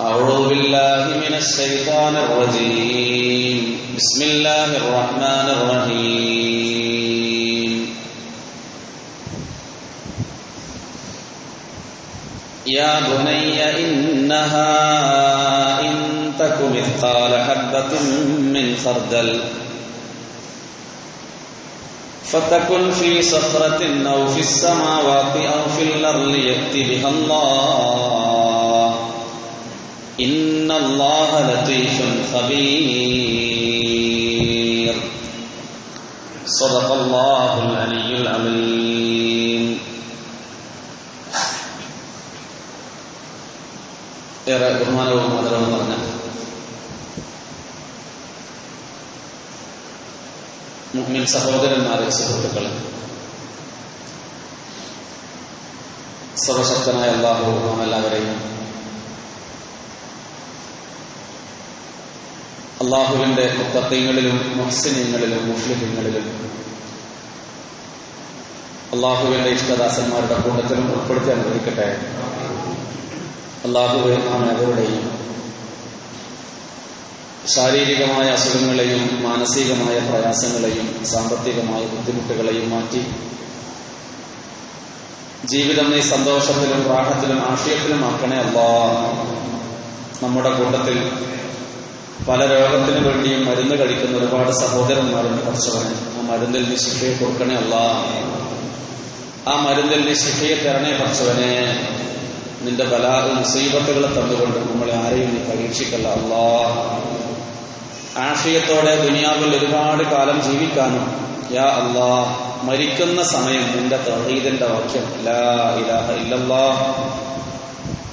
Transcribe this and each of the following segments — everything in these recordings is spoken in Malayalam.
أعوذ بالله من الشيطان الرجيم. بسم الله الرحمن الرحيم. يا بني إنها إن تك مثقال حبة من خردل فتكن في صخرة أو في السماوات أو في الأرض يأت بها الله. إن الله لطيف خبير صدق الله العلي العظيم ഏറെ ബഹുമാനവും ആദരവും നിറഞ്ഞ മുഹ്മിൻ സഹോദരന്മാരെ സുഹൃത്തുക്കളെ സർവശക്തനായ അള്ളാഹു നാം എല്ലാവരെയും അള്ളാഹുവിന്റെ മുത്തത്വങ്ങളിലും മുഹസിനങ്ങളിലും മുസ്ലിമീങ്ങളിലും അള്ളാഹുവിന്റെ ഇഷ്ടദാസന്മാരുടെ കൂട്ടത്തിലും ഉൾപ്പെടുത്തി അനുവദിക്കട്ടെ അള്ളാഹുവെ അവരുടെയും ശാരീരികമായ അസുഖങ്ങളെയും മാനസികമായ പ്രയാസങ്ങളെയും സാമ്പത്തികമായ ബുദ്ധിമുട്ടുകളെയും മാറ്റി ജീവിതം നീ സന്തോഷത്തിലും പ്രാഹത്തിലും ആശയത്തിലും ആക്കണേ അല്ലാ നമ്മുടെ കൂട്ടത്തിൽ പല രോഗത്തിനു വേണ്ടിയും മരുന്ന് കഴിക്കുന്ന ഒരുപാട് സഹോദരന്മാരുണ്ട് കുറച്ചവനെ ആ മരുന്നിൽ നീ ശിക്ഷയെ കൊടുക്കണേ അല്ല ആ മരുന്നിൽ നീ ശിക്ഷയെ തരണേ കുറച്ചവനെ. നിന്റെ ബലാ മുസീബത്തുകളെ തന്നുകൊണ്ട് നമ്മളെ ആരെയും നീ പരീക്ഷിക്കല്ല അല്ലാ ആശയത്തോടെ ദുനിയാവിൽ ഒരുപാട് കാലം ജീവിക്കാനും യാ അല്ലാ മരിക്കുന്ന സമയം നിന്റെ തഹീദിന്റെ വാക്യം ലാ ഇലാഹ ഇല്ലല്ലാ.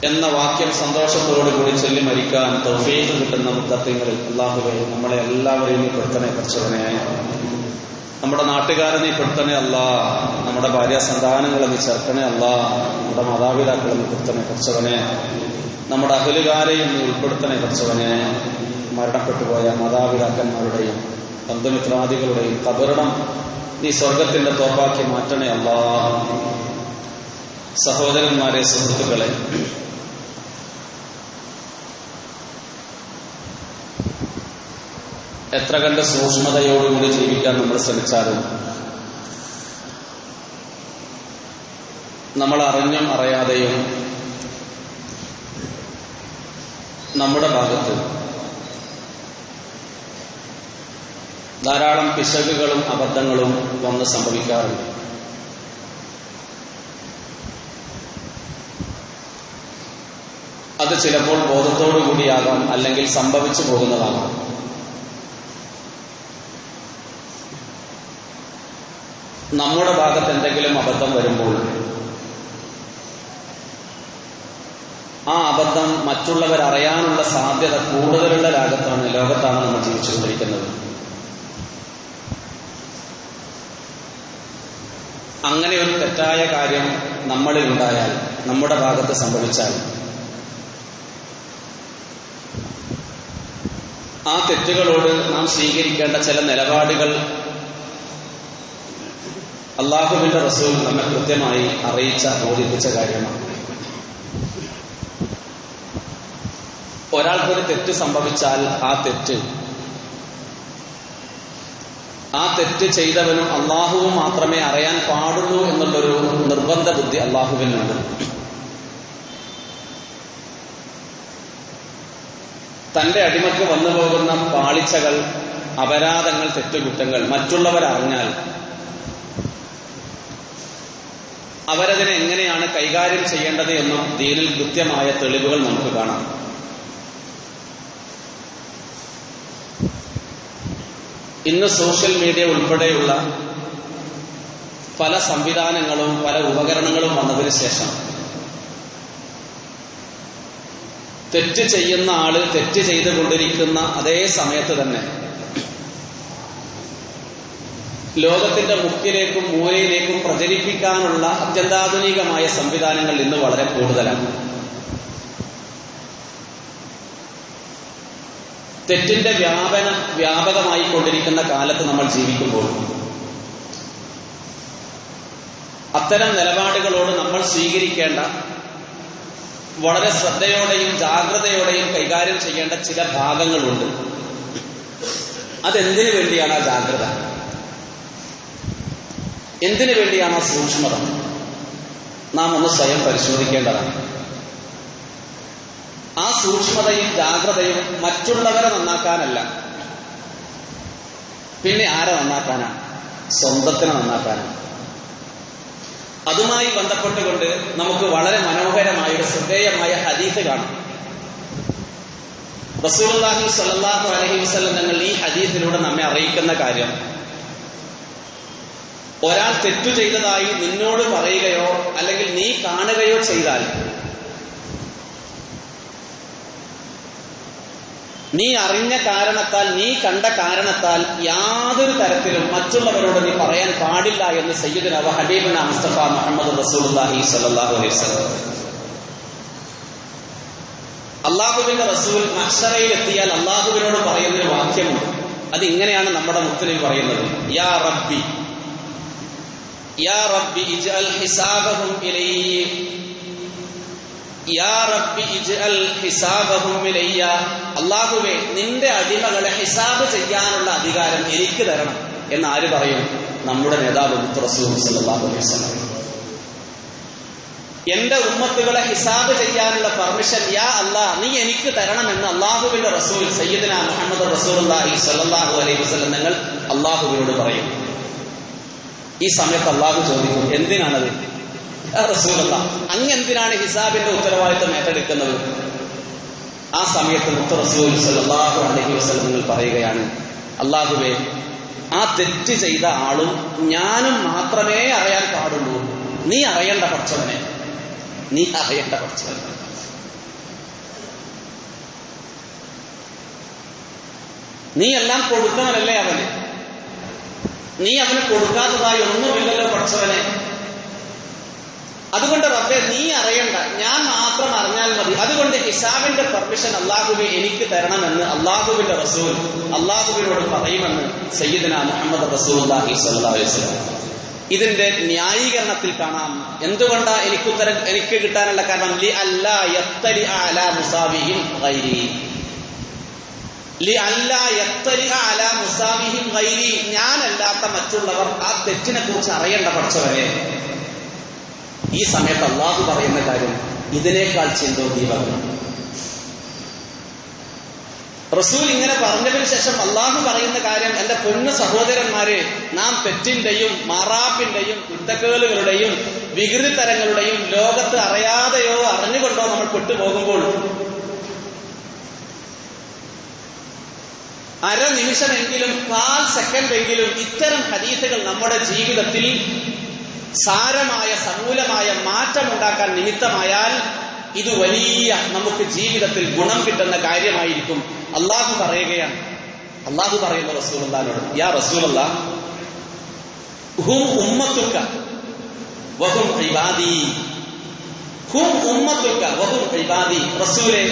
എന്ന വാക്യം സന്തോഷത്തോടുകൂടി ചൊല്ലി മരിക്കാൻ തൗഫീഖ് കിട്ടുന്ന മുത്തത്വങ്ങളിൽ അള്ളാഹുവെ നമ്മളെ എല്ലാവരെയും നീ പെടുത്തണേ പഠിച്ചവനെ നമ്മുടെ നാട്ടുകാരെ നീ പെടുത്തണേ അല്ല. നമ്മുടെ ഭാര്യ സന്താനങ്ങളെ നീ ചേർക്കണേ അല്ല. നമ്മുടെ മാതാപിതാക്കളെ നീ പെടുത്തണേ പഠിച്ചവനെ നമ്മുടെ അകലുകാരെയും നീ ഉൾപ്പെടുത്തണേ പഠിച്ചവനെ മരണപ്പെട്ടു പോയ മാതാപിതാക്കന്മാരുടെയും ബന്ധുമിത്രാദികളുടെയും കബറിടം നീ സ്വർഗത്തിന്റെ തോപ്പാക്കി മാറ്റണേ അല്ല. സഹോദരന്മാരെ സുഹൃത്തുക്കളെ എത്ര കണ്ട് സൂക്ഷ്മതയോടുകൂടി ജീവിക്കാൻ നമ്മൾ ശ്രമിച്ചാലും നമ്മൾ അറിഞ്ഞും അറിയാതെയും നമ്മുടെ ഭാഗത്ത് ധാരാളം പിശകുകളും അബദ്ധങ്ങളും വന്ന് സംഭവിക്കാറുണ്ട്. അത് ചിലപ്പോൾ ബോധത്തോടു കൂടിയാകാം അല്ലെങ്കിൽ സംഭവിച്ചു പോകുന്നതാകാം. നമ്മുടെ ഭാഗത്ത് എന്തെങ്കിലും അബദ്ധം വരുമ്പോൾ ആ അബദ്ധം മറ്റുള്ളവർ അറിയാനുള്ള സാധ്യത കൂടുതലുള്ള രാഗത്താണ് ലോകത്താണ് നമ്മൾ ജീവിച്ചുകൊണ്ടിരിക്കുന്നത്. അങ്ങനെ ഒരു തെറ്റായ കാര്യം നമ്മളിൽ ഉണ്ടായാൽ നമ്മുടെ ഭാഗത്ത് സംഭവിച്ചാൽ ആ തെറ്റുകളോട് നാം സ്വീകരിക്കേണ്ട ചില നിലപാടുകൾ അള്ളാഹുവിന്റെ റസൂൽ നമ്മെ കൃത്യമായി അറിയിച്ച ബോധിപ്പിച്ച കാര്യമാണ്. ഒരാൾക്കൊരു തെറ്റ് സംഭവിച്ചാൽ ആ തെറ്റ്. ആ തെറ്റ് ചെയ്തവനും അള്ളാഹുവും മാത്രമേ അറിയാൻ പാടുള്ളൂ എന്നുള്ളൊരു നിർബന്ധ ബുദ്ധി അള്ളാഹുവിനുണ്ട്. തന്റെ അടിമക്ക് വന്നു പോകുന്ന പാളിച്ചകൾ അപരാധങ്ങൾ തെറ്റുകുറ്റങ്ങൾ മറ്റുള്ളവർ അറിഞ്ഞാൽ അവരതിനെ എങ്ങനെയാണ് കൈകാര്യം ചെയ്യേണ്ടത് എന്നും ദീനിൽ കൃത്യമായ തെളിവുകൾ നമുക്ക് കാണാം. ഇന്ന് സോഷ്യൽ മീഡിയ ഉൾപ്പെടെയുള്ള പല സംവിധാനങ്ങളും പല ഉപകരണങ്ങളും വന്നതിന് ശേഷം തെറ്റ് ചെയ്യുന്ന ആൾ തെറ്റ് ചെയ്തുകൊണ്ടിരിക്കുന്ന അതേ സമയത്ത് തന്നെ ലോകത്തിന്റെ മുക്കിലേക്കും മൂലയിലേക്കും പ്രചരിപ്പിക്കാനുള്ള അത്യന്താധുനികമായ സംവിധാനങ്ങൾ ഇന്ന് വളരെ കൂടുതലാണ്. തെറ്റിന്റെ വ്യാപന വ്യാപകമായി കൊണ്ടിരിക്കുന്ന കാലത്ത് നമ്മൾ ജീവിക്കുമ്പോൾ അത്തരം നിലപാടുകളോട് നമ്മൾ സ്വീകരിക്കേണ്ട വളരെ ശ്രദ്ധയോടെയും ജാഗ്രതയോടെയും കൈകാര്യം ചെയ്യേണ്ട ചില ഭാഗങ്ങളുണ്ട്. അതെന്തിനു വേണ്ടിയാണ് ആ ജാഗ്രത? എന്തിനു വേണ്ടിയാണ് ആ സൂക്ഷ്മത നാം ഒന്ന് സ്വയം പരിശോധിക്കേണ്ടതാണ്. ആ സൂക്ഷ്മതയും ജാഗ്രതയും മറ്റുള്ളവരെ നന്നാക്കാനല്ല. പിന്നെ ആരെ നന്നാക്കാനാണ് സ്വന്തത്തിനെ നന്നാക്കാനാണ് അതുമായി ബന്ധപ്പെട്ടുകൊണ്ട് നമുക്ക് വളരെ മനോഹരമായ ഒരു ശ്രദ്ധേയമായ ഹദീസ് കാണാം. റസൂലുള്ളാഹി സ്വല്ലല്ലാഹു അലൈഹി വസല്ലം ഞങ്ങൾ ഈ ഹദീസിലൂടെ നമ്മെ അറിയിക്കുന്ന കാര്യം ഒരാൾ തെറ്റു ചെയ്തതായി നിന്നോട് പറയുകയോ അല്ലെങ്കിൽ നീ കാണുകയോ ചെയ്താൽ നീ അറിഞ്ഞ കാരണത്താൽ നീ കണ്ട കാരണത്താൽ യാതൊരു തരത്തിലും മറ്റുള്ളവരോട് നീ പറയാൻ പാടില്ല എന്ന് സയ്യിദിനവ ഹബീബിന മുസ്തഫ മുഹമ്മദ് റസൂലി സ്വല്ലല്ലാഹു അലൈഹി അള്ളാഹുവിന്റെ റസൂൽ അക്ഷരയിൽ എത്തിയാൽ അള്ളാഹുവിനോട് പറയുന്നൊരു വാക്യമുണ്ട്. അത് ഇങ്ങനെയാണ് നമ്മുടെ മുത്തലിൽ പറയുന്നത്. യാ റബ്ബി റബ്ബി اجعل حسابهم നിന്റെ അടിമകളെ ഹിസാബ് ചെയ്യാനുള്ള അധികാരം എനിക്ക് തരണം എന്ന് ആര് പറയും? നമ്മുടെ നേതാവ് റസൂൽ സല്ലല്ലാഹു അലൈഹി വസല്ലം. എന്റെ ഉമ്മത്തുകളെ ഹിസാബ് ചെയ്യാനുള്ള പെർമിഷൻ യാ അല്ലാ നീ എനിക്ക് തരണമെന്ന് അള്ളാഹുവിന്റെ റസൂൽ സയ്യിദന മുഹമ്മദ് റസൂലുള്ളാഹി സ്വല്ലല്ലാഹു അലൈഹി വസല്ലം നിങ്ങൾ അള്ളാഹുവിനോട് പറയും. ഈ സമയത്ത് അള്ളാഹു ചോദിക്കും എന്തിനാണത്? റസൂലല്ല അങ്ങ് എന്തിനാണ് ഹിസാബിന്റെ ഉത്തരവാദിത്വം ഏറ്റെടുക്കുന്നത്? ആ സമയത്ത് മുത്ത റസൂൽ സല്ലല്ലാഹു അലൈഹി വസല്ലം നിങ്ങൾ പറയുകയാണ് അള്ളാഹുവേ ആ തെറ്റ് ചെയ്ത ആളും ഞാനും മാത്രമേ അറിയാൻ പാടുള്ളൂ. നീ അറിയേണ്ട പഠിച്ചവനെ നീ അറിയേണ്ട പഠിച്ചവനെ നീ എല്ലാം കൊടുക്കുന്നവനല്ലേ അവന്. നീ അവന് കൊടുക്കാത്തതായി ഒന്നുമില്ലല്ലോ പഠിച്ചവനെ. അതുകൊണ്ട് റബ്ബെ നീ അറിയണ്ട. ഞാൻ മാത്രം അറിഞ്ഞാൽ മതി. അതുകൊണ്ട് ഹിസാബിന്റെ പെർമിഷൻ അള്ളാഹുബെ എനിക്ക് തരണമെന്ന് അള്ളാഹുവിന്റെ റസൂൽ അള്ളാഹുവിനോട് പറയുമെന്ന് സയ്യിദന മുഹമ്മദ് റസൂൽ ഇതിന്റെ ന്യായീകരണത്തിൽ കാണാം. എന്തുകൊണ്ടാ എനിക്ക് ഉത്തരം എനിക്ക് കിട്ടാനുള്ള കാരണം? ലി അല മുസാവിഹിം ഗൈരി ലി അല്ലാ യത്തലി അല മുസാവിഹിം ഗൈരി ഞാനല്ലാത്ത മറ്റുള്ളവർ ആ തെറ്റിനെ കുറിച്ച് അറിയേണ്ട പഠിച്ചവരെ. ഈ സമയത്ത് അള്ളാഹു പറയുന്ന കാര്യം ഇതിനേക്കാൾ ചിന്തോദ്ദീപകം റസൂൽ ഇങ്ങനെ പറഞ്ഞതിന് ശേഷം അള്ളാഹു പറയുന്ന കാര്യം എന്റെ പൊന്നു സഹോദരന്മാരെ നാം തെറ്റിന്റെയും മാറാപ്പിന്റെയും വികൃതി വികൃതിത്തരങ്ങളുടെയും ലോകത്ത് അറിയാതെയോ അറിഞ്ഞുകൊണ്ടോ നമ്മൾ പെട്ടുപോകുമ്പോൾ അരനിമിഷമെങ്കിലും കാൽ സെക്കൻഡെങ്കിലും ഇത്തരം ഹദീസുകൾ നമ്മുടെ ജീവിതത്തിൽ സാരമായ സമൂലമായ മാറ്റമുണ്ടാക്കാൻ നിമിത്തമായാൽ ഇത് വലിയ നമുക്ക് ജീവിതത്തിൽ ഗുണം കിട്ടുന്ന കാര്യമായിരിക്കും. അള്ളാഹു പറയുകയാണ്. അള്ളാഹു പറയുന്ന റസൂലുള്ളാനോട് യാ റസൂലല്ല ഹും ഉമ്മത്തുക്ക വഹും ഇബാദി. ഹും ഉമ്മത്തുക്ക വഹും ഇബാദി. റസൂലെ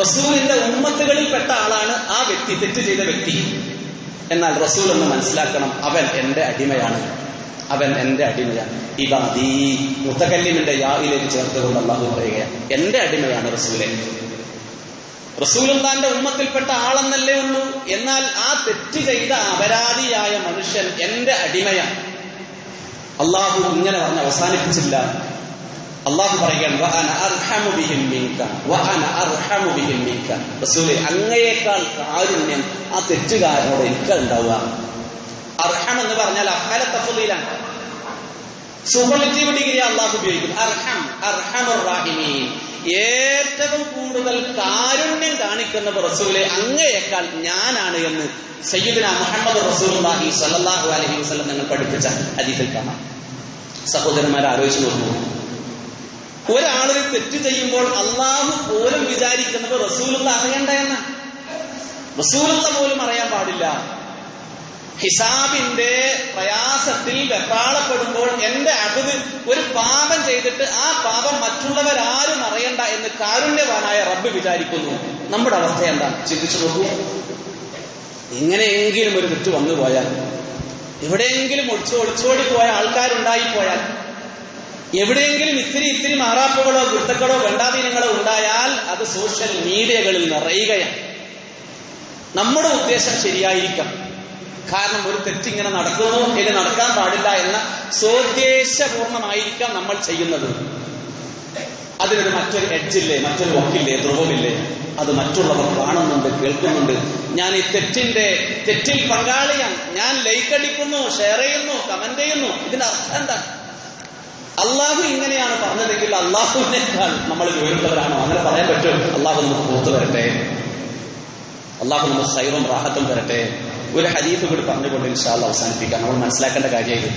റസൂലിന്റെ ഉമ്മത്തുകളിൽപ്പെട്ട ആളാണ് ആ വ്യക്തി തെറ്റ് ചെയ്ത വ്യക്തി. എന്നാൽ റസൂൽ എന്ന് മനസ്സിലാക്കണം അവൻ എന്റെ അടിമയാണ്. അവൻ എന്റെ അടിമയാണ്. ഇബാദി മുത്തകല്ലിമിന്റെ യാവിലേക്ക് ചേർത്തുകൊണ്ട് അള്ളാഹു പറയുകയാണ് എന്റെ അടിമയാണ് റസൂലെ. റസൂലുള്ളാന്റെ ഉമ്മത്തിൽപ്പെട്ട ആളെന്നല്ലേ ഉള്ളൂ. എന്നാൽ ആ തെറ്റ് ചെയ്ത അപരാധിയായ മനുഷ്യൻ എന്റെ അടിമയാണ്. അള്ളാഹു ഇങ്ങനെ പറഞ്ഞ് അവസാനിപ്പിച്ചില്ല. അള്ളാഹു പറയുകയാണ് "വഅന അർഹമു ബിഹിം മിങ്ക വഅന അർഹമു ബിഹിം മിങ്ക റസൂലേ അങ്ങയേക്കാൾ കാരുണ്യം ആ തെറ്റുകാരനോട് എനിക്ക് ഉണ്ടാവുക അർഹം എന്ന് പറഞ്ഞാൽ അഹല തഫ്ലീലാണ് സൂപ്പർലിറ്റീവ് ഡിഗ്രി അള്ളാഹു ഉപയോഗിക്കും അർഹം അർഹമുർ റാഹിമീൻ ഏറ്റവും കൂടുതൽ കാരുണ്യം കാണിക്കുന്ന റസൂലെ അങ്ങയേക്കാൾ ഞാനാണ് എന്ന് സയ്യിദിന മുഹമ്മദ് റസൂലുള്ളാഹി സ്വല്ലല്ലാഹു അലൈഹി വസല്ലം നിങ്ങൾ പഠിപ്പിച്ച ഹദീസിൽ കാണാം സഹോദരന്മാരെ ആലോചിച്ച് നോക്കൂ ഒരാളിന് തെറ്റ് ചെയ്യുമ്പോൾ അള്ളാഹു പോലും വിചാരിക്കുന്നത് റസൂലുള്ള അറിയണ്ട എന്ന. റസൂലുള്ള പോലും അറിയാൻ പാടില്ല. ഹിസാബിന്റെ പ്രയാസത്തിൽ വെപ്രാളപ്പെടുമ്പോൾ എന്റെ അബുദ് ഒരു പാപം ചെയ്തിട്ട് ആ പാപം മറ്റുള്ളവരാരും അറിയണ്ട എന്ന് കാരുണ്യവാനായ റബ്ബ് വിചാരിക്കുന്നു. നമ്മുടെ അവസ്ഥ എന്താ? ചിന്തിച്ചു നോക്കൂ. ഇങ്ങനെയെങ്കിലും ഒരു തെറ്റ് വന്നു പോയാൽ എവിടെയെങ്കിലും ഒളിച്ചോടിച്ചോടി പോയ ആൾക്കാരുണ്ടായി പോയാൽ എവിടെയെങ്കിലും ഇത്തിരി ഇത്തിരി മാറാപ്പുകളോ ഗുരുത്തക്കളോ വേണ്ടാതീനങ്ങളോ ഉണ്ടായാൽ അത് സോഷ്യൽ മീഡിയകളിൽ നിറയുകയാണ്. നമ്മുടെ ഉദ്ദേശം ശരിയായിരിക്കാം. കാരണം ഒരു തെറ്റിങ്ങനെ നടക്കുന്നു ഇനി നടക്കാൻ പാടില്ല എന്ന സ്വദേശപൂർണമായിരിക്കാം നമ്മൾ ചെയ്യുന്നത്. അതിനൊരു മറ്റൊരു എഡ്ജില്ലേ മറ്റൊരു വക്കില്ലേ ധ്രുവമില്ലേ? അത് മറ്റുള്ളവർ കാണുന്നുണ്ട് കേൾക്കുന്നുണ്ട്. ഞാൻ ഈ തെറ്റിന്റെ തെറ്റിൽ പങ്കാളിയാണ്. ഞാൻ ലൈക്ക് അടിക്കുന്നു ഷെയർ ചെയ്യുന്നു കമന്റ് ചെയ്യുന്നു. ഇതിന്റെ അർത്ഥം എന്താ അള്ളാഹു ഇങ്ങനെയാണ് പറഞ്ഞതെങ്കിൽ അള്ളാഹുവിനേക്കാൾ നമ്മൾ ജോലിയുള്ളവരാണോ അങ്ങനെ പറയാൻ പറ്റും? അള്ളാഹു നമുക്ക് പുറത്തു വരട്ടെ അള്ളാഹു നമുക്ക് സൈവം റാഹത്തും തരട്ടെ. ഒരു ഹരീഫ് കൂടി പറഞ്ഞുകൊണ്ട് ഇൻഷാല്ല അവസാനിപ്പിക്കാം. നമ്മൾ മനസ്സിലാക്കേണ്ട കാര്യമായി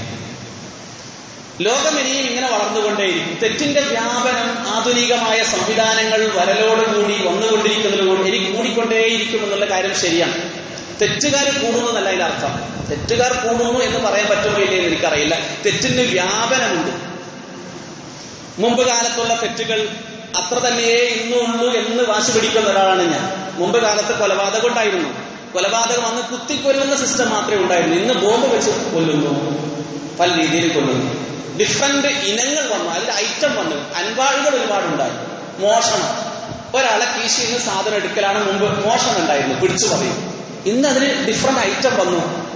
ലോകം ഇനിയും ഇങ്ങനെ വളർന്നുകൊണ്ടേയിരിക്കും. തെറ്റിന്റെ വ്യാപനം ആധുനികമായ സംവിധാനങ്ങൾ വരലോടുകൂടി വന്നുകൊണ്ടിരിക്കുന്നതോടുകൂടി ഇനി കൂടിക്കൊണ്ടേയിരിക്കും എന്നുള്ള കാര്യം ശരിയാണ്. തെറ്റുകാർ കൂടുന്നു എന്നല്ല അതിന്റെ അർത്ഥം തെറ്റുകാർ കൂടുന്നു എന്ന് പറയാൻ പറ്റുമോ ഇല്ലേ എന്ന് എനിക്കറിയില്ല. തെറ്റിന് വ്യാപനമുണ്ട്. മുമ്പ് കാലത്തുള്ള തെറ്റുകൾ അത്ര തന്നെയേ ഇന്നുള്ളൂ എന്ന് വാശി പിടിക്കുന്ന ഒരാളാണ് ഞാൻ. മുമ്പ് കാലത്ത് കൊലപാതകം ഉണ്ടായിരുന്നു. കൊലപാതകം അന്ന് കുത്തിക്കൊല്ലുന്ന സിസ്റ്റം മാത്രമേ ഉണ്ടായിരുന്നു. ഇന്ന് ബോംബ് വെച്ച് കൊല്ലുന്നു. പല രീതിയിൽ കൊല്ലുന്നു. ഡിഫറെന്റ് ഇനങ്ങൾ വന്നു. അതിൽ ഐറ്റം വന്നു. അൻപാടുകൾ ഒരുപാടുണ്ടായി. മോഷണം. ഒരാളെ കീശിയിൽ നിന്ന് സാധനം എടുക്കലാണ് മുമ്പ് മോഷണം ഉണ്ടായിരുന്നു പിടിച്ചു പറയും. ഇന്ന് അതിന് ഡിഫറെന്റ് ഐറ്റം വന്നു.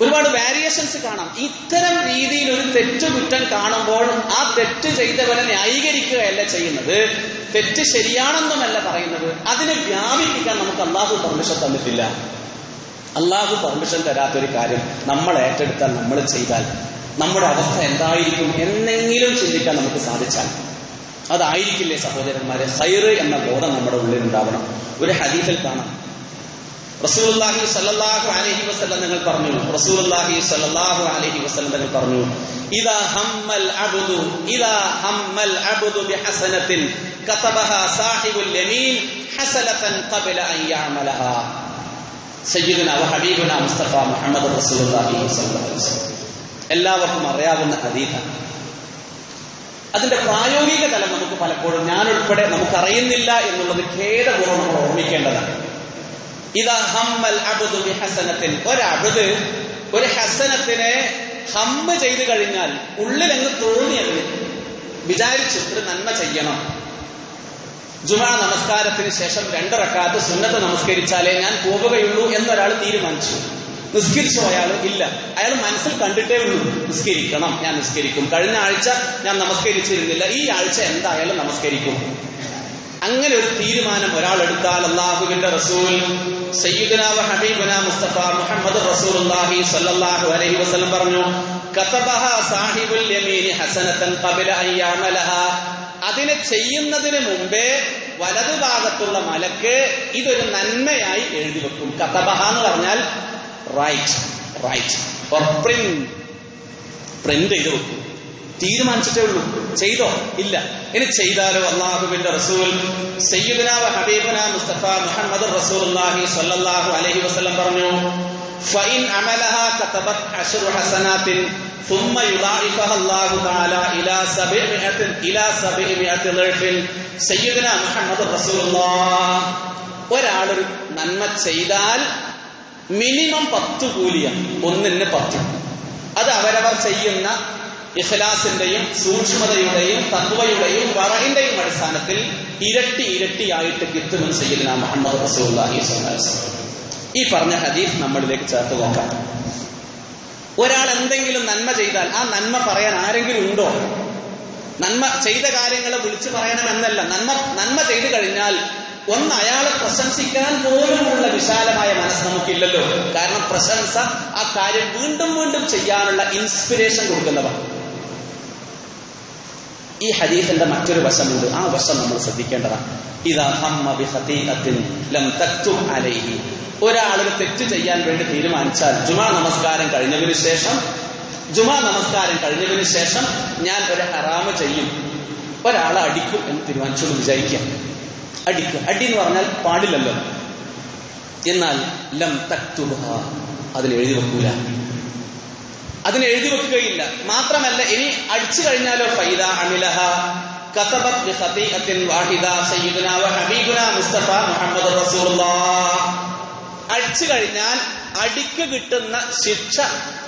ഒരുപാട് വാരിയേഷൻസ് കാണാം. ഇത്തരം രീതിയിൽ ഒരു തെറ്റ് കുറ്റം കാണുമ്പോൾ ആ തെറ്റ് ചെയ്തവനെ ന്യായീകരിക്കുകയല്ല ചെയ്യുന്നത്. തെറ്റ് ശരിയാണെന്നുമല്ല പറയുന്നത്. അതിനെ വ്യാപിപ്പിക്കാൻ നമുക്ക് അള്ളാഹു പെർമിഷൻ തന്നിട്ടില്ല. അള്ളാഹു പെർമിഷൻ തരാത്തൊരു കാര്യം നമ്മൾ ഏറ്റെടുത്താൽ നമ്മൾ ചെയ്താൽ നമ്മുടെ അവസ്ഥ എന്തായിരിക്കും എന്നെങ്കിലും ചിന്തിക്കാൻ നമുക്ക് സാധിച്ചാൽ അതായിരിക്കില്ലേ സഹോദരന്മാരെ? ഹൈറ് എന്ന ബോധം നമ്മുടെ ഉള്ളിൽ ഉണ്ടാവണം ഒരു ഹദീഫിൽ കാണാം. റസൂലുള്ളാഹി സല്ലാഹു അലൈഹി വസല്ലം നിങ്ങൾ പറഞ്ഞു. റസൂലുള്ളാഹി സല്ലാഹു അലൈഹി വസല്ലം നിങ്ങൾ പറഞ്ഞു ഇദാ ഹമ്മൽ അബ്ദു ഇതാ ഹമ്മൽ അബ്ദു ബിഹസനത്തിൻ കതബഹാ സാഹിബുൽ യമീൻ ഹസലതൻ ഖബല അൻ യഅമലഹാ സയ്യിദുന വ ഹബീബുന മുസ്തഫ മുഹമ്മദ് റസൂലുള്ളാഹി സ്വല്ലല്ലാഹു അലൈഹി വസല്ലം. എല്ലാവർക്കും അറിയാവുന്ന ഹദീസാണ് അതിന്റെ പ്രായോഗിക തലം നമുക്ക് പലപ്പോഴും ഞാൻ ഉൾപ്പെടെ നമുക്കറിയുന്നില്ല എന്നുള്ളത് ഖേദപൂർവം നമ്മൾ ഓർമ്മിക്കേണ്ടതാണ്. ഇതാ ഹമ്മൽ ഒരു ഹസനത്തിനെ ഹമ്മ ചെയ്തു കഴിഞ്ഞാൽ ഉള്ളിലങ്ങ് തോന്നിയത് വിചാരിച്ചു ഒരു നന്മ ചെയ്യണം. ജുമാ നമസ്കാരത്തിന് ശേഷം രണ്ട് റക്കാത്ത് സുന്നത്ത് നമസ്കരിച്ചാലേ ഞാൻ പോവുകയുള്ളൂ എന്നൊരാൾ തീരുമാനിച്ചു. നിസ്കരിച്ചു അയാൾ ഇല്ല. അയാൾ മനസ്സിൽ കണ്ടിട്ടേ ഉള്ളൂ നിസ്കരിക്കണം ഞാൻ നിസ്കരിക്കും. കഴിഞ്ഞ ആഴ്ച ഞാൻ നമസ്കരിച്ചിരുന്നില്ല. ഈ ആഴ്ച എന്തായാലും നമസ്കരിക്കും? അങ്ങനെ ഒരു തീരുമാനം ഒരാൾ എടുത്താൽ അള്ളാഹുവിന്റെ റസൂൽ സയ്യിദുന വ ഹബീബുന മുസ്തഫ മുഹമ്മദ് റസൂലുള്ളാഹി സ്വല്ലല്ലാഹു അലൈഹി വസല്ലം പറഞ്ഞു കതബഹ സാഹിബുൽ യമീനി ഹസനതൻ ഖബല അൻ യഅമലഹ അതിനെ ചെയ്യുന്നതിന് മുമ്പേ വലതുഭാഗത്തുള്ള മലക്ക് ഇതൊരു നന്മയായി എഴുതി വെക്കും. കതബഹ എന്ന് പറഞ്ഞാൽ റൈറ്റ് റൈറ്റ് പ്രിന്റ് പ്രിന്റ് ചെയ്ത് വെക്കും. തീരുമാനിച്ചിട്ടേ ഉള്ളൂ ചെയ്തോ ഇല്ല ഇനി ചെയ്താലോ അള്ളാഹുബിന്റെ റസൂൽ സയ്യിദുന വ ഹബീബുന മുസ്തഫ മുഹമ്മദ് റസൂലുള്ളാഹി സ്വല്ലല്ലാഹു അലൈഹി വസല്ലം പറഞ്ഞു فإن عملها كتبت عشر حسنات ثم يضاعفها الله تعالى إلى سبعمائة إلى سبعمائة ضعف سيدنا محمد رسول الله ഒരാളൊരു നന്മ ചെയ്താൽ മിനിമം പത്ത് കൂലിയാണ് ഒന്നിന് പത്ത് അത് അവരവർ ചെയ്യുന്ന ഇഖ്ലാസിന്റെയും സൂക്ഷ്മതയുടെയും തത്വയുടെയും വറഹിന്റെയും അടിസ്ഥാനത്തിൽ ഇരട്ടി ഇരട്ടിയായിട്ട് കിട്ടുമെന്ന് സയ്യിദ്ന മുഹമ്മദ് വസല്ലം. ഈ പറഞ്ഞ ഹദീഫ് നമ്മളിലേക്ക് ചേർത്ത് നോക്കാം. ഒരാൾ എന്തെങ്കിലും നന്മ ചെയ്താൽ ആ നന്മ പറയാൻ ആരെങ്കിലും ഉണ്ടോ? നന്മ ചെയ്ത കാര്യങ്ങളെ വിളിച്ചു പറയണമെന്നല്ല. നന്മ നന്മ ചെയ്തു കഴിഞ്ഞാൽ ഒന്ന് അയാളെ പ്രശംസിക്കാൻ പോലുമുള്ള വിശാലമായ മനസ്സ് നമുക്കില്ലല്ലോ. കാരണം പ്രശംസ ആ കാര്യം വീണ്ടും വീണ്ടും ചെയ്യാനുള്ള ഇൻസ്പിരേഷൻ കൊടുക്കുന്നവർ ഈ ഹദീഫിന്റെ മറ്റൊരു വശമുണ്ട്. ആ വശം നമ്മൾ ശ്രദ്ധിക്കേണ്ടതാണ്. ബി ലം അലൈഹി. ഒരാളിന് തെറ്റ് ചെയ്യാൻ വേണ്ടി തീരുമാനിച്ചാൽ ജുമാ നമസ്കാരം കഴിഞ്ഞതിനു ശേഷം ജുമാ നമസ്കാരം കഴിഞ്ഞതിനു ശേഷം ഞാൻ ഒരു ഹറാമ് ചെയ്യും. ഒരാളെ അടിക്കും എന്ന് തീരുമാനിച്ചു വിചാരിക്കുക വിചാരിക്കാം അടിക്കും അടി എന്ന് പറഞ്ഞാൽ പാടില്ലല്ലോ. എന്നാൽ ലം തക്തുഹ അതിൽ എഴുതി വെക്കൂല. അതിന് എഴുതി വെക്കുകയില്ല. മാത്രമല്ല ഇനി അടിച്ചു കഴിഞ്ഞാലോ ഫൈദ അമിലഹ. മുസ്തഫ അടിച്ചു കഴിഞ്ഞാൽ അടിക്ക് കിട്ടുന്ന ശിക്ഷ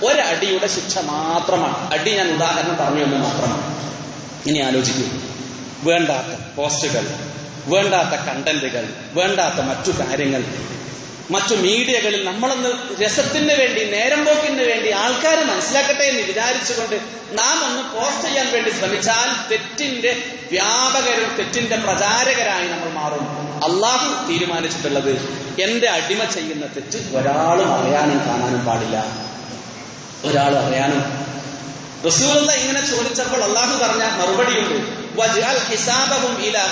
ഒരടിയുടെ ശിക്ഷ മാത്രമാണ്. അടി ഞാൻ ഉദാഹരണം പറഞ്ഞു എന്ന് മാത്രമാണ്. ഇനി ആലോചിക്കൂ. വേണ്ടാത്ത പോസ്റ്റുകൾ വേണ്ടാത്ത കണ്ടന്റുകൾ വേണ്ടാത്ത മറ്റു കാര്യങ്ങൾ മറ്റു മീഡിയകളിൽ നമ്മളൊന്ന് രസത്തിന് വേണ്ടി നേരം പോക്കിന് വേണ്ടി ആൾക്കാരെ മനസ്സിലാക്കട്ടെ എന്ന് വിചാരിച്ചുകൊണ്ട് നാം ഒന്ന് പോസ്റ്റ് ചെയ്യാൻ വേണ്ടി ശ്രമിച്ചാൽ തെറ്റിന്റെ വ്യാപകരും തെറ്റിന്റെ പ്രചാരകരായി നമ്മൾ മാറും. അള്ളാഹു തീരുമാനിച്ചിട്ടുള്ളത് എന്റെ അടിമ ചെയ്യുന്ന തെറ്റ് ഒരാളും അറിയാനും കാണാനും പാടില്ല. ഒരാൾ അറിയാനും. റസൂലുള്ള ഇങ്ങനെ ചോദിച്ചപ്പോൾ അള്ളാഹു പറഞ്ഞ മറുപടിയുണ്ട്. വജ്അൽ ഹിസാബഹും ഇലാ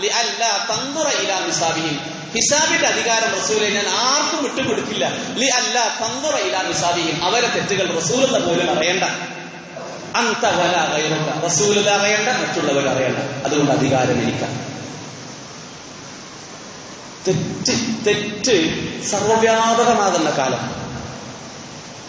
ലി അല്ലാ തൻദുറ ഇലാ നിസാബിഹിം ഹിസാബിന്റെ അധികാരം റസൂലെ ഞാൻ ആർക്കും വിട്ടുകൊടുക്കില്ല. ലി അല്ല തന്തുറ ഇലാ അവരെ തെറ്റുകൾ റസൂലുള്ള പോലും അറിയണ്ട. അന്ത വല അറിയണ്ട റസൂലുള്ള അറിയണ്ട മറ്റുള്ളവർ അറിയണ്ട. അതുകൊണ്ട് അധികാരം ഇരിക്കാം തെറ്റ് തെറ്റ് സർവവ്യാപകമാകുന്ന കാലം.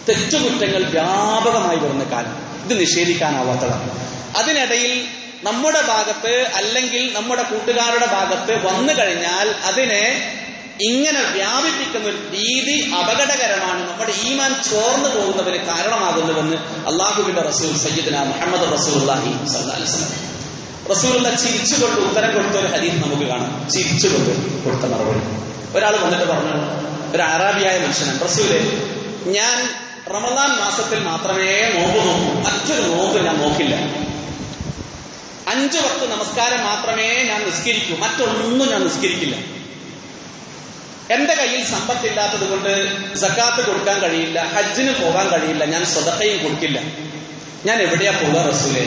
തെറ്റുകുറ്റങ്ങൾ വ്യാപകമായി വരുന്ന കാലം. ഇത് നിഷേധിക്കാനാവാത്തതാണ്. അതിനിടയിൽ നമ്മുടെ ഭാഗത്ത് അല്ലെങ്കിൽ നമ്മുടെ കൂട്ടുകാരുടെ ഭാഗത്ത് വന്നു കഴിഞ്ഞാൽ അതിനെ ഇങ്ങനെ വ്യാപിപ്പിക്കുന്ന ഒരു രീതി അപകടകരമാണ്. നമ്മുടെ ഈമാൻ ചോർന്നു പോകുന്നതിന് കാരണമാകുന്നുവെന്ന് അള്ളാഹുബിന്റെ റസൂൽ സയ്യിദ്ന മുഹമ്മദ് റസൂൽ റസൂലുള്ള ചിരിച്ചുകൊണ്ട് ഉത്തരം കൊടുത്ത ഒരു ഹദീസ് നമുക്ക് കാണാം. ചിരിച്ചുകൊണ്ട് കൊടുത്ത മറുപടി. ഒരാൾ വന്നിട്ട് പറഞ്ഞു ഒരു അറാബിയായ മനുഷ്യനാണ്. റസൂലെ ഞാൻ റമദാൻ മാസത്തിൽ മാത്രമേ നോമ്പ് നോക്കൂ. മറ്റൊരു നോമ്പ് ഞാൻ നോക്കില്ല. അഞ്ചു വക്ത് നമസ്കാരം മാത്രമേ ഞാൻ നിസ്കരിക്കൂ. മറ്റൊന്നും ഞാൻ നിസ്കരിക്കില്ല. എന്റെ കയ്യിൽ സമ്പത്തില്ലാത്തത് കൊണ്ട് സക്കാത്ത് കൊടുക്കാൻ കഴിയില്ല ഹജ്ജിന് പോകാൻ കഴിയില്ല ഞാൻ സ്വതക്കയും കൊടുക്കില്ല. ഞാൻ എവിടെയാ പോവുക റസൂലെ?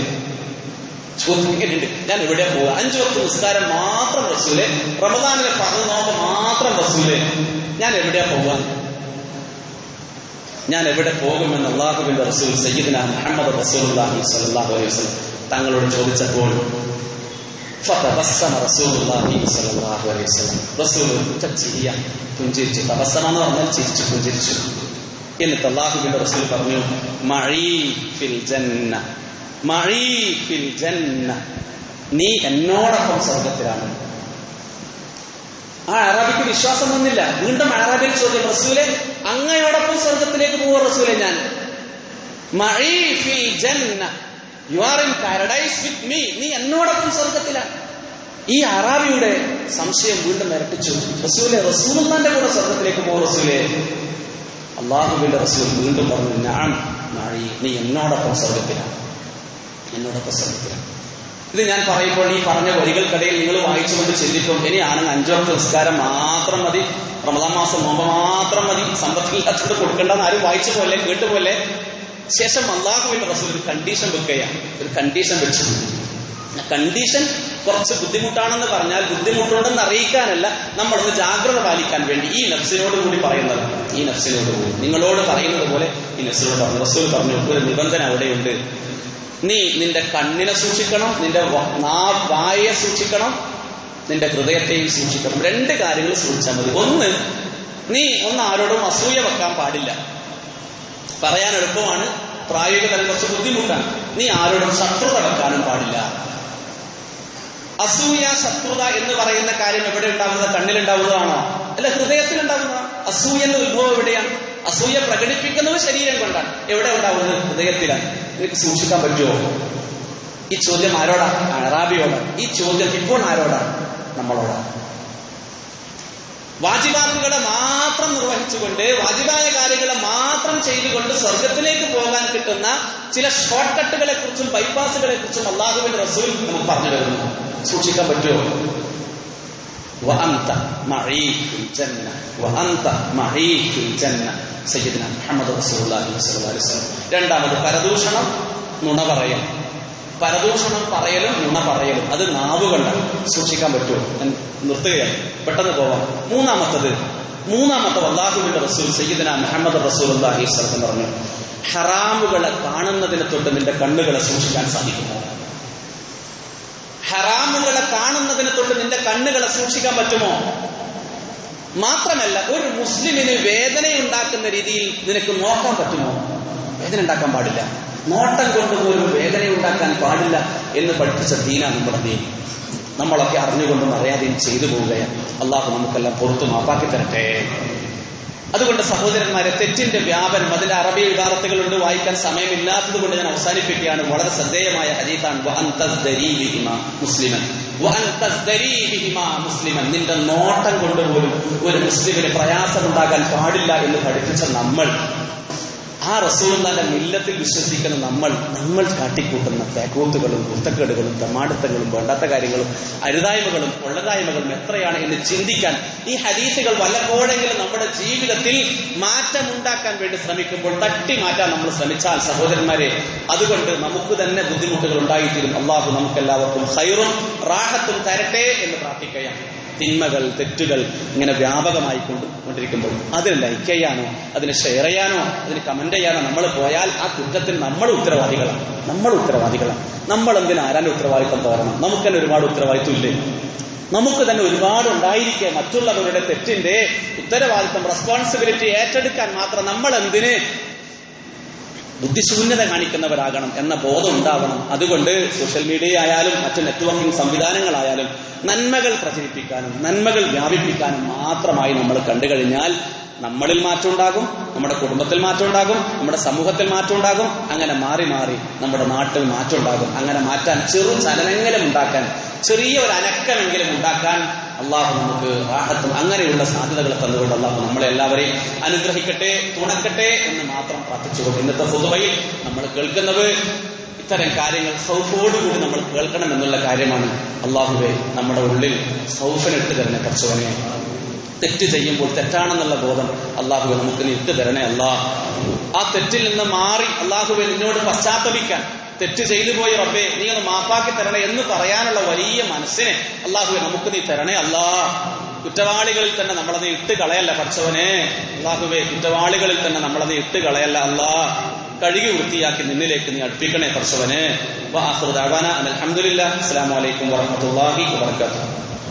ചോദിക്കുന്നുണ്ട്. ഞാൻ എവിടെയാ പോവുക? അഞ്ചു വക്ത് നിസ്കാരം മാത്രം റസൂലെ. റമദാനിലെ പറഞ്ഞു നോമ്പ് മാത്രം റസൂലെ. ഞാൻ എവിടെയാ പോവുക? ഞാൻ എവിടെ പോകുമെന്ന് അള്ളാഹുബിന്റെ റസൂൽ സയ്യിദ്ന മുഹമ്മദ് റസൂൽ സല്ലാഹു അലൈഹി വസല്ലം തങ്ങളോട് ചോദിച്ചപ്പോൾ പുഞ്ചിരിച്ചു. തബസ്സമ എന്ന് പറഞ്ഞാൽ ചിരിച്ചു പുഞ്ചിരിച്ചു. എന്നിട്ട് അള്ളാഹുബിന്റെ റസൂൽ പറഞ്ഞു മഴീ ഫിൽ ജന്ന മഴീ ഫിൽ ജന്ന. നീ എന്നോടൊപ്പം സ്വർഗത്തിലാണ്. ആ അറാബിക്ക് വിശ്വാസം വന്നില്ല. വീണ്ടും അറാബിൽ ചോദ്യം റസൂലെ അങ്ങയോടൊപ്പം സ്വർഗത്തിലേക്ക് പോവുക റസൂലെ ഞാൻ. You are in paradise with me നീ എന്നോടൊപ്പം സ്വർഗത്തിലാണ് ഈ അറാബിയുടെ സംശയം വീണ്ടും ഇരട്ടിച്ചു റസൂലെ റസൂലിന്റെ കൂടെ സ്വർഗത്തിലേക്ക് പോ റസൂലെ. അള്ളാഹുബിന്റെ റസൂൽ വീണ്ടും പറഞ്ഞു ഞാൻ നീ എന്നോടൊപ്പം സ്വർഗത്തിലാണ് എന്നോടൊപ്പം സ്വർഗത്തിലാണ് ഇത് ഞാൻ പറയുമ്പോൾ ഈ പറഞ്ഞ വരികൾക്കിടയിൽ നിങ്ങൾ വായിച്ചു വായിച്ചുകൊണ്ട് ചിന്തിക്കും ഇനിയാണെങ്കിൽ അഞ്ചോ നിസ്കാരം മാത്രം മതി. റമദാൻ മാസം നോമ്പ് മാത്രം മതി. സമ്പത്തില്ലാത്തത് കൊടുക്കേണ്ടെന്ന് ആരും വായിച്ചു പോലെ കേട്ടുപോലെ ശേഷം അള്ളാഹുവിന്റെ റസൂൽ ഒരു കണ്ടീഷൻ വെക്കുകയാണ്. ഒരു കണ്ടീഷൻ വെച്ചു. കണ്ടീഷൻ കുറച്ച് ബുദ്ധിമുട്ടാണെന്ന് പറഞ്ഞാൽ ബുദ്ധിമുട്ടുണ്ടെന്ന് അറിയിക്കാനല്ല നമ്മളൊന്ന് ജാഗ്രത പാലിക്കാൻ വേണ്ടി. ഈ നഫ്സിനോട് കൂടി പറയുന്നത് ഈ നഫ്സിനോട് കൂടി. നിങ്ങളോട് പറയുന്നത് പോലെ ഈ നഫ്സിനോട് പറഞ്ഞു. റസൂൽ പറഞ്ഞു ഒരു നിബന്ധന അവിടെയുണ്ട്. നീ നിന്റെ കണ്ണിനെ സൂക്ഷിക്കണം നിന്റെ വായെ സൂക്ഷിക്കണം നിന്റെ ഹൃദയത്തെയും സൂക്ഷിക്കണം. രണ്ട് കാര്യങ്ങൾ സൂക്ഷിച്ചാൽ മതി. ഒന്ന് നീ ഒന്ന് ആരോടും അസൂയ വെക്കാൻ പാടില്ല. പറയാൻ എളുപ്പമാണ് പ്രായോഗിക തലം കുറച്ച് ബുദ്ധിമുട്ടാണ്. നീ ആരോടും ശത്രുത വെക്കാനും പാടില്ല. അസൂയ ശത്രുത എന്ന് പറയുന്ന കാര്യം എവിടെ ഉണ്ടാവുന്നത്? കണ്ണിലുണ്ടാവുന്നതാണോ അല്ല ഹൃദയത്തിൽ ഉണ്ടാവുന്നതാണ്? അസൂയന്റെ ഉത്ഭവം എവിടെയാണ്? അസൂയ പ്രകടിപ്പിക്കുന്നത് ശരീരം കൊണ്ടാണ്. എവിടെ ഉണ്ടാവുന്നത്? ഹൃദയത്തിലാണ്. നിനക്ക് സൂക്ഷിക്കാൻ പറ്റുമോ? ഈ ചോദ്യം ആരോടാണ് അറാബിയോടാണ് ഈ ചോദ്യം ഇപ്പോൾ ആരോടാണ് നമ്മളോടാണ് വാജിബാത്തുകളെ മാത്രം നിർവഹിച്ചുകൊണ്ട് വാജിബായ കാര്യങ്ങളെ മാത്രം ചെയ്തുകൊണ്ട് സ്വർഗത്തിലേക്ക് പോകാൻ കിട്ടുന്ന ചില ഷോർട്ട് കട്ടുകളെ കുറിച്ചും ബൈപ്പാസുകളെ കുറിച്ചും അള്ളാഹുവിന്റെ റസൂൽ നമുക്ക് പറഞ്ഞു തരുന്നു സൂക്ഷിക്കാൻ പറ്റുമോ? وأنت معي في الجنة وأنت معي في الجنة സയ്യിദ്ന മുഹമ്മദ് റസൂലുള്ളാഹി സ്വല്ലല്ലാഹു അലൈഹി വസല്ലം രണ്ടാമത് പരദൂഷണം നുണ പറയൽ പരദൂഷണം പറയലും നുണ പറയലും അത് നാവുകൊണ്ടാണ് സൂക്ഷിക്കാൻ പറ്റുമോ ഞാൻ നിർത്തുകയാണ് പെട്ടെന്ന് പോവാം മൂന്നാമത്തത് മൂന്നാമത്തെ അള്ളാഹുവിന്റെ റസൂൽ സയ്യിദ്ന മുഹമ്മദ് റസൂലുള്ളാഹി സ്വല്ലം പറഞ്ഞു ഹറാമുകളെ കാണുന്നതിനെ തൊട്ട് നിന്റെ കണ്ണുകളെ സൂക്ഷിക്കാൻ സാധിക്കുന്നു ഹറാമുകളെ കാണുന്നതിനെ തൊട്ട് നിന്റെ കണ്ണുകളെ സൂക്ഷിക്കാൻ പറ്റുമോ? മാത്രമല്ല ഒരു മുസ്ലിമിന് വേദനയുണ്ടാക്കുന്ന രീതിയിൽ നിനക്ക് നോക്കാൻ പറ്റുമോ? വേദന ഉണ്ടാക്കാൻ പാടില്ല. നോട്ടം കൊണ്ട് പോലും വേദന ഉണ്ടാക്കാൻ പാടില്ല എന്ന് പഠിപ്പിച്ച ദീന നമ്മുടെ ദീൻ. നമ്മളൊക്കെ അറിഞ്ഞുകൊണ്ടും അറിയാതെയും ചെയ്തു പോവുകയാണ്. അള്ളാഹു നമുക്കെല്ലാം പുറത്തു മാപ്പാക്കി തരട്ടെ. അതുകൊണ്ട് സഹോദരന്മാരെ തെറ്റിന്റെ വ്യാപനം അതിൽ അറബി വിവാദത്തുകളുണ്ട് വായിക്കാൻ സമയമില്ലാത്തത് കൊണ്ട് ഞാൻ അവസാനിപ്പിക്കുകയാണ്. വളരെ ശ്രദ്ധേയമായ ബിഹിമാ മുസ്ലിമൻ. മുസ്ലിമൻ. നിന്റെ നോട്ടം കൊണ്ടുപോലും ഒരു മുസ്ലിമിന് പ്രയാസമുണ്ടാകാൻ പാടില്ല എന്ന് പഠിപ്പിച്ച നമ്മൾ ആ റസൂലിന്റെ മില്ലത്തിൽ വിശ്വസിക്കുന്ന നമ്മൾ നമ്മൾ കാട്ടിക്കൂട്ടുന്ന പേക്കൂത്തുകളും കുത്തക്കേടുകളും തമാടത്തങ്ങളും വേണ്ടാത്ത കാര്യങ്ങളും അരുതായ്മകളും കൊള്ളരായ്മകളും എത്രയാണ് എന്ന് ചിന്തിക്കാൻ ഈ ഹദീസുകൾ വല്ലപ്പോഴെങ്കിലും നമ്മുടെ ജീവിതത്തിൽ മാറ്റമുണ്ടാക്കാൻ വേണ്ടി ശ്രമിക്കുമ്പോൾ തട്ടി മാറ്റാൻ നമ്മൾ ശ്രമിച്ചാൽ സഹോദരന്മാരെ അതുകൊണ്ട് നമുക്ക് തന്നെ ബുദ്ധിമുട്ടുകൾ ഉണ്ടായിത്തീരും. അള്ളാഹു നമുക്കെല്ലാവർക്കും ഹൈറും റാഹത്തും തരട്ടെ എന്ന് പ്രാർത്ഥിക്കുകയാണ്. തിന്മകൾ തെറ്റുകൾ ഇങ്ങനെ വ്യാപകമായി കൊണ്ടുകൊണ്ടിരിക്കുമ്പോൾ അതിന് ലൈക്ക് ചെയ്യാനോ അതിന് ഷെയർ ചെയ്യാനോ? അതിന് കമന്റ് ചെയ്യാനോ? നമ്മൾ പോയാൽ ആ കുറ്റത്തിൽ നമ്മൾ ഉത്തരവാദികളാണ്. നമ്മൾ ഉത്തരവാദികളാണ്. നമ്മൾ എന്തിന് ആരാന്റെ ഉത്തരവാദിത്തം തോന്നണം നമുക്ക് തന്നെ ഒരുപാട് ഉത്തരവാദിത്വം ഇല്ലേ നമുക്ക് തന്നെ ഒരുപാട് ഉണ്ടായിരിക്കെ മറ്റുള്ളവരുടെ തെറ്റിന്റെ ഉത്തരവാദിത്തം റെസ്പോൺസിബിലിറ്റി ഏറ്റെടുക്കാൻ മാത്രം നമ്മൾ എന്തിന് ബുദ്ധിശൂന്യത കാണിക്കുന്നവരാകണം എന്ന ബോധം ഉണ്ടാവണം. അതുകൊണ്ട് സോഷ്യൽ മീഡിയ ആയാലും മറ്റ് നെറ്റ്വർക്കിംഗ് സംവിധാനങ്ങളായാലും നന്മകൾ പ്രചരിപ്പിക്കാനും നന്മകൾ വ്യാപിപ്പിക്കാനും മാത്രമായി നമ്മൾ കണ്ടു കഴിഞ്ഞാൽ നമ്മളിൽ മാറ്റം ഉണ്ടാകും നമ്മുടെ കുടുംബത്തിൽ മാറ്റം ഉണ്ടാകും നമ്മുടെ സമൂഹത്തിൽ മാറ്റം ഉണ്ടാകും അങ്ങനെ മാറി മാറി നമ്മുടെ നാട്ടിൽ മാറ്റം ഉണ്ടാകും. അങ്ങനെ മാറ്റാൻ ചെറു ചലനങ്ങളും ഉണ്ടാക്കാൻ ചെറിയ ഒരു അനക്കമെങ്കിലും ഉണ്ടാക്കാൻ അള്ളാഹു നമുക്ക് ആഹത്തും അങ്ങനെയുള്ള സാധ്യതകൾ തന്നുകൊണ്ട് അള്ളാഹു നമ്മളെ എല്ലാവരെയും അനുഗ്രഹിക്കട്ടെ തുണക്കട്ടെ എന്ന് മാത്രം പ്രാർത്ഥിച്ചുകൊണ്ട് ഇന്നത്തെ പൊതുവയിൽ നമ്മൾ കേൾക്കുന്നത് ഇത്തരം കാര്യങ്ങൾ സൗഫോടുകൂടി നമ്മൾ കേൾക്കണം എന്നുള്ള കാര്യമാണ്. അള്ളാഹുവെ നമ്മുടെ ഉള്ളിൽ സൗഫനിട്ട് തരുന്ന കർച്ചവനെ തെറ്റ് ചെയ്യുമ്പോൾ തെറ്റാണെന്നുള്ള ബോധം അള്ളാഹു നമുക്ക് ഇട്ട് തരണേ അല്ലാ. ആ തെറ്റിൽ നിന്ന് മാറി അള്ളാഹുവെ നിന്നോട് പശ്ചാത്തപിക്കാൻ തെറ്റ് ചെയ്തു പോയി റബ്ബേ നീ ഒന്ന് മാപ്പാക്കി തരണേ എന്ന് പറയാനുള്ള വലിയ മനസ്സിനെ അള്ളാഹുവെ നമുക്ക് നീ തരണേ അല്ലാ. കുറ്റവാളികളിൽ തന്നെ നമ്മളെ നീ ഇട്ട് കളയല്ല പഠിച്ചവനെ. അള്ളാഹുവെ കുറ്റവാളികളിൽ തന്നെ നമ്മളെ നീ ഇട്ട് കളയല്ല അല്ലാ. കഴുകി വൃത്തിയാക്കി നിന്നിലേക്ക് നീ അടുപ്പിക്കണേ പഠിച്ചവനെ. അലഹമുല്ല അസ്സാം വലൈക്കും വാഹമത്തല്ലാഹി വാത്തു